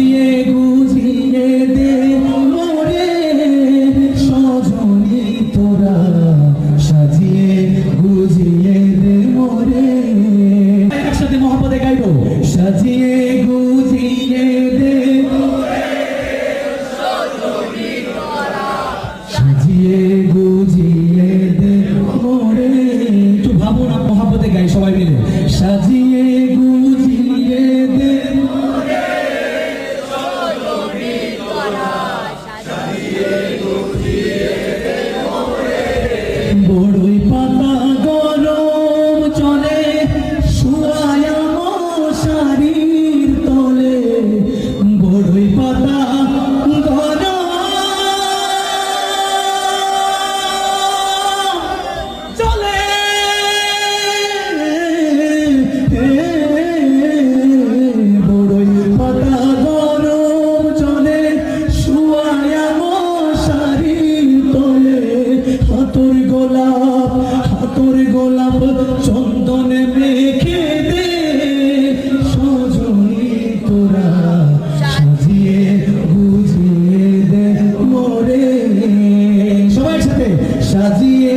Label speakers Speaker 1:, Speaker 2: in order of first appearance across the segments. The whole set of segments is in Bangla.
Speaker 1: the. হাতুর গোলাপ হাতুর গোলাপ চন্দনে মেখে দে। তোরা সাজিয়ে গুজিয়ে দে মোরে। সবাই সাজিয়ে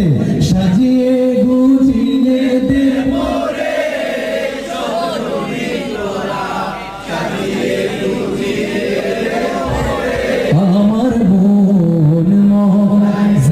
Speaker 1: Amen. Amen.